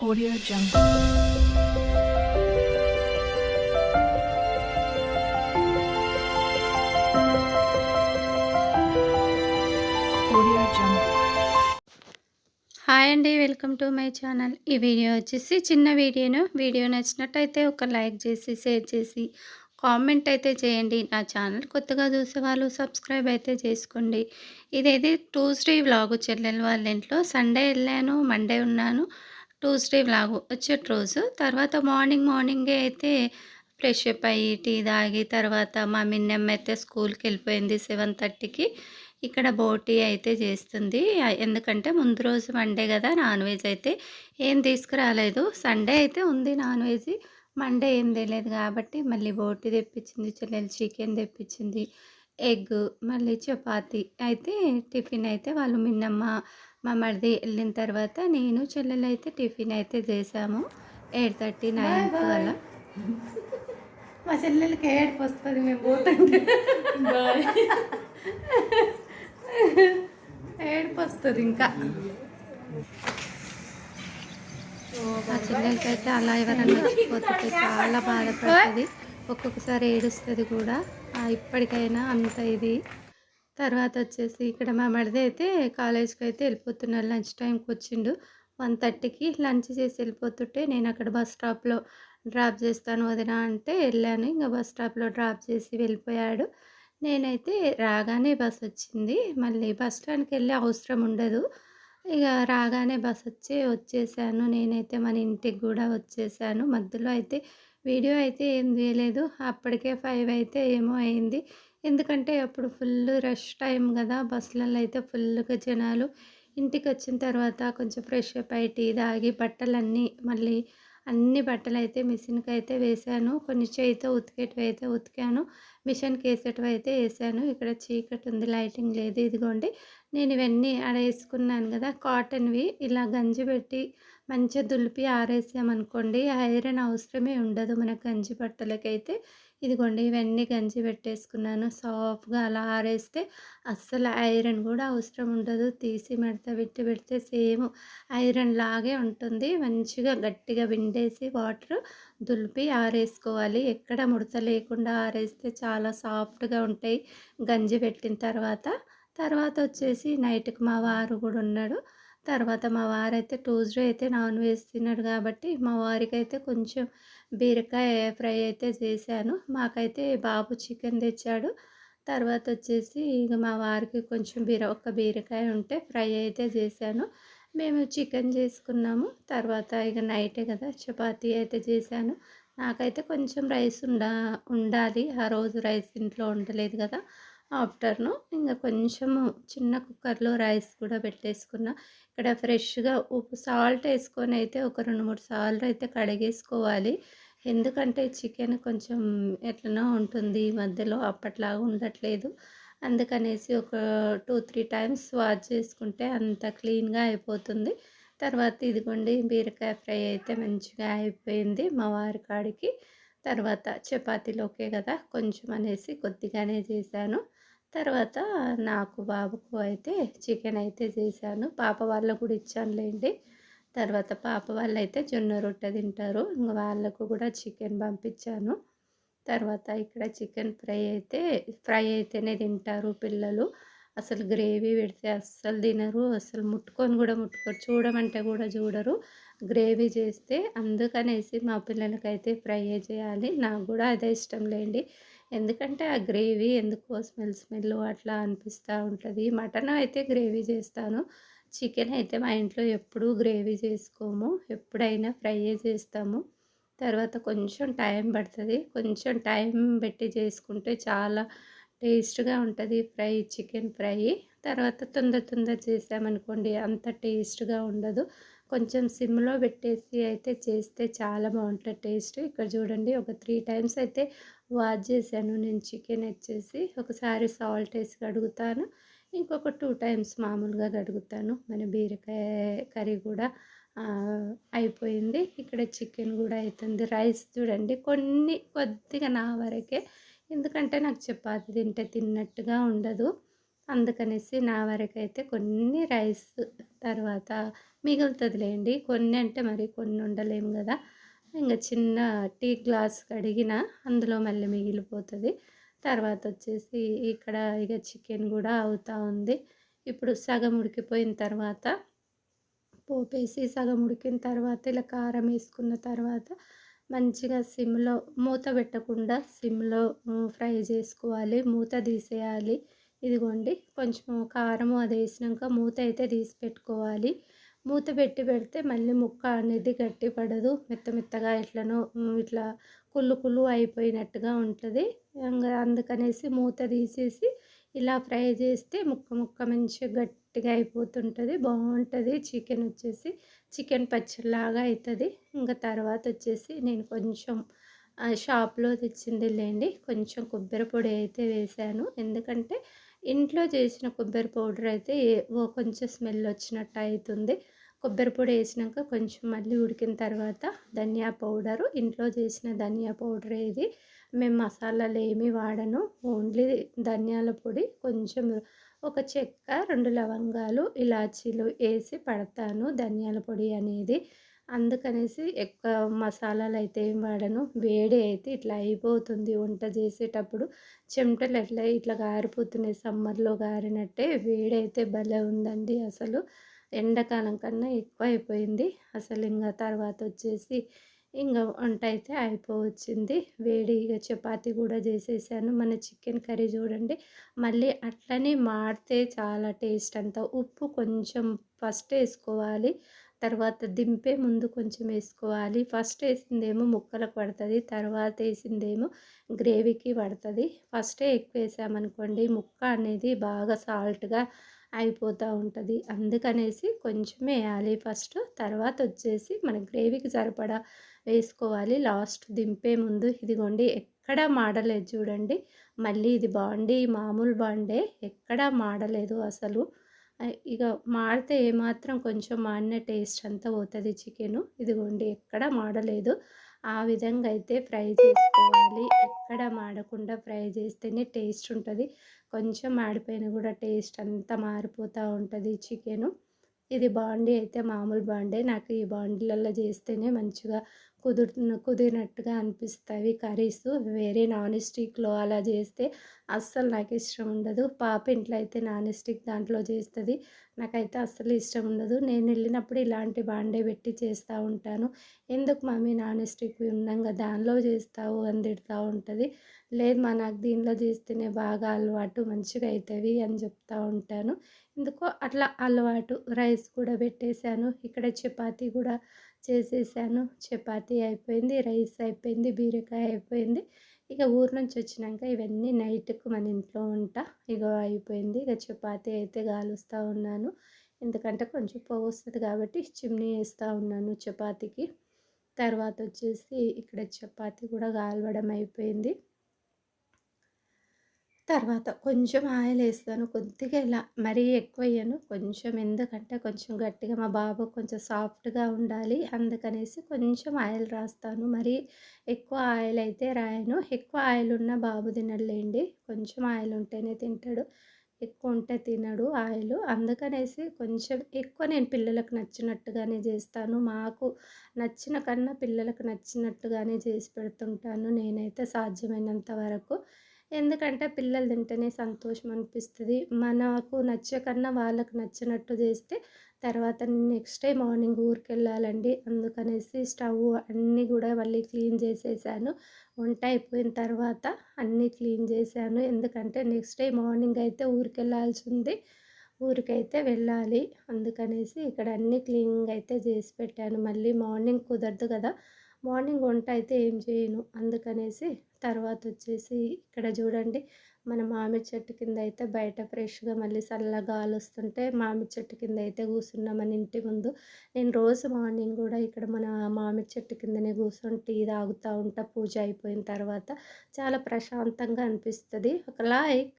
Audio Jungle. Hi అండి welcome to my channel ఈ video వచ్చేసి చిన్న వీడియోను. వీడియో నచ్చినట్టయితే ఒక లైక్ చేసి షేర్ చేసి కామెంట్ అయితే చేయండి. నా ఛానల్ కొత్తగా చూసే వాళ్ళు సబ్స్క్రైబ్ అయితే చేసుకోండి. ఇదైతే ట్యూస్డే వ్లాగు చెల్లెల వాళ్ళ ఇంట్లో సండే వెళ్ళాను మండే ఉన్నాను. ట్యూస్డే వ్లాగు వచ్చేట రోజు. తర్వాత మార్నింగ్ మార్నింగే అయితే ఫ్రెష్ అప్ అయ్యి టీ తాగి తర్వాత మా మిన్నెమ్మ అయితే స్కూల్కి వెళ్ళిపోయింది సెవెన్ థర్టీకి ఇక్కడ బోటీ అయితే చేస్తుంది. ఎందుకంటే ముందు రోజు మండే కదా నాన్ వెజ్ అయితే ఏం తీసుకురాలేదు. సండే అయితే ఉంది నాన్ వెజ్ మండే ఏం తెలియదు కాబట్టి మళ్ళీ బోటీ తెప్పించింది చెల్లెలు చికెన్ తెప్పించింది. ఎగ్ మళ్ళీ చపాతి. అయితే టిఫిన్ అయితే వాళ్ళు మిన్నమ్మ మా మరిది వెళ్ళిన తర్వాత నేను చెల్లెలు అయితే టిఫిన్ అయితే చేసాము. ఎయిట్ థర్టీ నైన్ అలా మా చెల్లెలకి ఏడుపు వస్తుంది మేము పోతుంటే ఏడుపు వస్తుంది ఇంకా. మా చెల్లెలకి అయితే అలా ఎవరైనా మర్చిపోతుంటే చాలా బాధపడుతుంది. ఒక్కొక్కసారి ఏడుస్తుంది కూడా. ఇప్పటికైనా అంత ఇది. తర్వాత వచ్చేసి ఇక్కడ మా మడిది అయితే కాలేజ్కి అయితే వెళ్ళిపోతున్నాడు లంచ్ టైంకి వచ్చిండు. వన్ థర్టీకి లంచ్ చేసి వెళ్ళిపోతుంటే నేను అక్కడ బస్ స్టాప్లో డ్రాప్ చేస్తాను వదిన అంటే వెళ్ళాను. ఇంకా బస్ స్టాప్లో డ్రాప్ చేసి వెళ్ళిపోయాడు. నేనైతే రాగానే బస్ వచ్చింది. మళ్ళీ బస్ స్టాండ్కి వెళ్ళే అవసరం ఉండదు. ఇక రాగానే బస్ వచ్చి వచ్చేసాను. నేనైతే మన ఇంటికి కూడా వచ్చేసాను. మధ్యలో అయితే వీడియో అయితే ఏం తీయలేదు అప్పటికే ఫైవ్ అయితే ఏమో అయింది. ఎందుకంటే అప్పుడు ఫుల్ రష్ టైం కదా. బస్సులలో అయితే ఫుల్గా జనాలు ఇంటికి వచ్చిన తర్వాత కొంచెం ఫ్రెష్ అప్ అయి టీ తాగి బట్టలన్నీ మళ్ళీ అన్ని బట్టలు అయితే మిషన్కి అయితే వేసాను. కొన్ని చేయితో ఉతికేటివి అయితే ఉతికాను. మిషన్కి వేసేటివి అయితే వేసాను. ఇక్కడ చీకటి ఉంది లైటింగ్ లేదు. ఇదిగోండి. నేను ఇవన్నీ ఆడ వేసుకున్నాను కదా కాటన్వి. ఇలా గంజి పెట్టి మంచిగా దులిపి ఆరేసామనుకోండి ఐరన్ అవసరమే ఉండదు మన గంజి బట్టలకైతే. ఇదిగోండి ఇవన్నీ గంజి పెట్టేసుకున్నాను. సాఫ్ట్గా అలా ఆరేస్తే అస్సలు ఐరన్ కూడా అవసరం ఉండదు. తీసి మడత పెట్టి పెడితే సేమ్ ఐరన్ లాగే ఉంటుంది. మంచిగా గట్టిగా విండేసి వాటర్ దులిపి ఆరేసుకోవాలి. ఎక్కడ ముడత లేకుండా ఆరేస్తే చాలా సాఫ్ట్గా ఉంటాయి. గంజి పెట్టిన తర్వాత తర్వాత వచ్చేసి నైట్కి మా వారు కూడా ఉన్నాడు తర్వాత మా వారైతే ట్యూస్డే అయితే నాన్ వెజ్ తిన్నాడు కాబట్టి మా వారికి అయితే కొంచెం బీరకాయ ఫ్రై అయితే చేశాను. మాకైతే బాబు చికెన్ తెచ్చాడు. తర్వాత వచ్చేసి ఇక మా వారికి కొంచెం బీర ఒక బీరకాయ ఉంటే ఫ్రై అయితే చేశాను. మేము చికెన్ చేసుకున్నాము. తర్వాత ఇక నైటే కదా చపాతీ అయితే చేశాను. నాకైతే కొంచెం రైస్ ఉండా ఉండాలి. ఆ రోజు రైస్ ఇంట్లో ఉండలేదు కదా. ఆఫ్టర్నూన్ ఇంకా కొంచెము చిన్న కుక్కర్లో రైస్ కూడా పెట్టేసుకున్న. ఇక్కడ ఫ్రెష్గా ఉప్పు సాల్ట్ వేసుకొని అయితే ఒక రెండు మూడు సార్లు అయితే కడిగేసుకోవాలి. ఎందుకంటే చికెన్ కొంచెం ఎట్లనో ఉంటుంది ఈ మధ్యలో అప్పట్లాగా ఉండట్లేదు. అందుకనేసి ఒక టూ త్రీ టైమ్స్ వాష్ చేసుకుంటే అంత క్లీన్గా అయిపోతుంది. తర్వాత ఇదిగోండి బీరకాయ ఫ్రై అయితే మంచిగా అయిపోయింది మా వారి కాడికి. తర్వాత చపాతీలోకే కదా? కొంచెం అనేసి కొద్దిగానే చేశాను. తర్వాత నాకు బాబుకు అయితే చికెన్ అయితే చేశాను. పాప వాళ్ళకు కూడా ఇచ్చానులేండి. తర్వాత పాప వాళ్ళు అయితే జొన్న రొట్టె తింటారు. ఇంకా వాళ్ళకు కూడా చికెన్ పంపించాను. తర్వాత ఇక్కడ చికెన్ ఫ్రై అయితే ఫ్రై అయితేనే తింటారు పిల్లలు. అసలు గ్రేవీ పెడితే అస్సలు తినరు. అసలు ముట్టుకొని కూడా ముట్టుకోరు. చూడమంటే కూడా చూడరు. గ్రేవీ చేస్తే అందుకనేసి మా పిల్లలకైతే ఫ్రై చేయాలి. నాకు కూడా అదే ఇష్టం లేండి ఎందుకంటే ఆ గ్రేవీ ఎందుకో స్మెల్ స్మెల్ అట్లా అనిపిస్తూ ఉంటుంది. మటన్ అయితే గ్రేవీ చేస్తాను. చికెన్ అయితే మా ఇంట్లో ఎప్పుడూ గ్రేవీ చేసుకోము. ఎప్పుడైనా ఫ్రై చేస్తాము. తర్వాత కొంచెం టైం పడుతుంది. కొంచెం టైం పెట్టి చేసుకుంటే చాలా టేస్ట్గా ఉంటుంది ఫ్రై చికెన్ ఫ్రై. తర్వాత తొందర తొందర చేసామనుకోండి అంత టేస్ట్గా ఉండదు. కొంచెం సిమ్లో పెట్టేసి అయితే చేస్తే చాలా బాగుంటుంది టేస్ట్. ఇక్కడ చూడండి ఒక త్రీ టైమ్స్ అయితే వాష్ చేశాను. నేను చికెన్ వచ్చేసి ఒకసారి సాల్ట్ వేసి కడుగుతాను. ఇంకొక టూ టైమ్స్ మామూలుగా కడుగుతాను. మన బీరకాయ కర్రీ కూడా అయిపోయింది. ఇక్కడ చికెన్ కూడా అవుతుంది రైస్ చూడండి కొన్ని కొద్దిగా నా వరకే. ఎందుకంటే నాకు చపాతి తింటే తిన్నట్టుగా ఉండదు. అందుకనేసి నా వరకైతే కొన్ని రైస్ తర్వాత మిగులుతుందిలేండి. కొన్ని అంటే మరి కొన్ని ఉండలేము కదా ఇంకా చిన్న టీ గ్లాస్ కడిగిన అందులో మళ్ళీ మిగిలిపోతుంది. తర్వాత వచ్చేసి ఇక్కడ ఇక చికెన్ కూడా అవుతూ ఉంది. ఇప్పుడు సగం ఉడికిపోయిన తర్వాత పోపేసి సగం ఉడికిన తర్వాత ఇలా కారం వేసుకున్న తర్వాత మంచిగా సిమ్లో మూత పెట్టకుండా సిమ్లో ఫ్రై చేసుకోవాలి. మూత తీసేయాలి. ఇదిగోండి కొంచెం కారము అది వేసినాక మూత అయితే తీసి పెట్టుకోవాలి. మూత పెట్టి పెడితే మళ్ళీ ముక్క అనేది గట్టి పడదు. మెత్త మెత్తగా ఎట్లనో ఇట్లా కుళ్ళు కుళ్ళు అయిపోయినట్టుగా ఉంటుంది. అందుకనేసి మూత తీసేసి ఇలా ఫ్రై చేస్తే ముక్క ముక్క మంచిగా గట్టిగా అయిపోతుంటుంది. బాగుంటుంది. చికెన్ వచ్చేసి చికెన్ పచ్చడిలాగా అవుతుంది ఇంకా తర్వాత వచ్చేసి నేను కొంచెం షాప్లో తెచ్చింది లేండి కొంచెం కొబ్బరి పొడి అయితే వేశాను ఎందుకంటే ఇంట్లో చేసిన కొబ్బరి పౌడర్ అయితే కొంచెం స్మెల్ వచ్చినట్టు అవుతుంది కొబ్బరి పొడి వేసినాక కొంచెం మళ్ళీ ఉడికిన తర్వాత ధనియా పౌడరు. ఇంట్లో చేసిన ధనియా పౌడర్ ఇది. మేము మసాలాలు ఏమీ వాడను. ఓన్లీ ధనియాల పొడి కొంచెం ఒక చెక్క రెండు లవంగాలు ఇలాచీలు వేసి పడతాను ధనియాల పొడి అనేది. అందుకనేసి ఎక్కువ మసాలాలు అయితే ఏం వాడను. వేడి అయితే ఇట్లా అయిపోతుంది వంట చేసేటప్పుడు. చెమటలు ఎట్లా ఇట్లా గారిపోతున్నాయి సమ్మర్లో గారినట్టే వేడి అయితే భలే ఉందండి అసలు. ఎండాకాలం కన్నా ఎక్కువ అయిపోయింది అసలు ఇంకా తర్వాత వచ్చేసి ఇంకా వంట అయితే అయిపోవచ్చింది. వేడిగా చపాతి కూడా చేసేసాను. మన చికెన్ కర్రీ చూడండి. మళ్ళీ అట్లనే మాడితే చాలా టేస్ట్ అంతా. ఉప్పు కొంచెం ఫస్ట్ వేసుకోవాలి. తర్వాత దింపే ముందు కొంచెం వేసుకోవాలి. ఫస్ట్ వేసిందేమో ముక్కలకు పడుతుంది తర్వాత వేసిందేమో గ్రేవీకి పడుతుంది. ఫస్టే ఎక్కువ వేసామనుకోండి ముక్క అనేది బాగా సాల్ట్గా అయిపోతూ ఉంటుంది. అందుకనేసి కొంచెం వేయాలి ఫస్ట్. తర్వాత వచ్చేసి మన గ్రేవీకి సరిపడా వేసుకోవాలి. లాస్ట్ దింపే ముందు ఇదిగోండి ఎక్కడ మాడలేదు చూడండి. మళ్ళీ ఇది బాండి మామూలు బాండే ఎక్కడా మాడలేదు అసలు. ఇక మాడితే ఏమాత్రం కొంచెం మాడిన టేస్ట్ అంతా పోతుంది చికెను. ఇదిగోండి ఎక్కడ మాడలేదు. ఆ విధంగా అయితే ఫ్రై చేసుకోవాలి. ఎక్కడ మాడకుండా ఫ్రై చేస్తేనే టేస్ట్ ఉంటుంది. కొంచెం మాడిపోయిన కూడా టేస్ట్ అంతా మారిపోతూ ఉంటుంది చికెను. ఇది బాండీ అయితే మామూలు బాండే. నాకు ఈ బాండీలలో చేస్తేనే మంచిగా కుదురు కుదిరినట్టుగా అనిపిస్తాయి. కర్రీస్ వేరే నాన్ స్టిక్లో అలా చేస్తే అస్సలు నాకు ఇష్టం ఉండదు. పాప ఇంట్లో అయితే నాన్ స్టిక్ దాంట్లో చేస్తుంది. నాకైతే అస్సలు ఇష్టం ఉండదు. నేను వెళ్ళినప్పుడు ఇలాంటి బాండే పెట్టి చేస్తూ ఉంటాను. ఎందుకు మమ్మీ నాన్ స్టిక్ ఉన్నాగా దానిలో చేస్తావు అని తిడుతూ ఉంటుంది. లేదు మా నాకు దీనిలో చేస్తేనే బాగా అలవాటు మంచిగా అవుతుంది అని చెప్తూ ఉంటాను. ఎందుకో అట్లా అలవాటు. రైస్ కూడా పెట్టేశాను. ఇక్కడ చపాతీ కూడా చేసేసాను. చపాతీ అయిపోయింది రైస్ అయిపోయింది బీరకాయ అయిపోయింది. ఇక ఊరు నుంచి వచ్చినాక ఇవన్నీ నైట్కు మన ఇంట్లో ఉంటా ఇక అయిపోయింది. ఇక చపాతీ అయితే కాలుస్తూ ఉన్నాను. ఎందుకంటే కొంచెం పొగ వస్తుంది కాబట్టి చిమ్నీ వేస్తూ ఉన్నాను చపాతీకి. తర్వాత వచ్చేసి ఇక్కడ చపాతీ కూడా కాలవడం అయిపోయింది. తర్వాత కొంచెం ఆయిల్ వేస్తాను కొద్దిగా ఇలా మరీ ఎక్కువ వేయను కొంచెం ఎందుకంటే కొంచెం గట్టిగా మా బాబు కొంచెం సాఫ్ట్గా ఉండాలి అందుకనేసి కొంచెం ఆయిల్ రాస్తాను. మరీ ఎక్కువ ఆయిల్ అయితే రాయను. ఎక్కువ ఆయిల్ ఉన్న బాబు తినలేండి కొంచెం ఆయిల్ ఉంటేనే తింటాడు. ఎక్కువ ఉంటే తినడు ఆయిల్. అందుకనేసి కొంచెం ఎక్కువ నేను పిల్లలకు నచ్చినట్టుగానే చేస్తాను. మాకు నచ్చిన కన్నా పిల్లలకు నచ్చినట్టుగానే చేసి పెడుతుంటాను. నేనైతే సాధ్యమైనంత వరకు. ఎందుకంటే పిల్లలు తింటేనే సంతోషం అనిపిస్తుంది. మనకు నచ్చకన్నా వాళ్ళకు నచ్చినట్టు చేస్తే తర్వాత నెక్స్ట్ డే మార్నింగ్ ఊరికి వెళ్ళాలండి అందుకనేసి స్టవ్ అన్నీ కూడా మళ్ళీ క్లీన్ చేసేసాను. వంట అయిపోయిన తర్వాత అన్నీ క్లీన్ చేశాను. ఎందుకంటే నెక్స్ట్ డే మార్నింగ్ అయితే ఊరికి వెళ్ళాల్సి ఉంది ఊరికైతే వెళ్ళాలి. అందుకనేసి ఇక్కడ అన్నీ క్లీనింగ్ అయితే చేసి పెట్టాను. మళ్ళీ మార్నింగ్ కుదరదు కదా. మార్నింగ్ వంట అయితే ఏం చేయను. అందుకనేసి తర్వాత వచ్చేసి ఇక్కడ చూడండి మన మామిడి చెట్టు కింద అయితే బయట ఫ్రెష్గా మళ్ళీ చల్లగా గాలి వస్తుంటే మామిడి చెట్టు కింద అయితే కూర్చున్నాం మన ఇంటి ముందు. నేను రోజు మార్నింగ్ కూడా ఇక్కడ మన మామిడి చెట్టు కిందనే కూర్చొని టీ తాగుతూ ఉంటా. పూజ అయిపోయిన తర్వాత చాలా ప్రశాంతంగా అనిపిస్తుంది. ఒక లైక్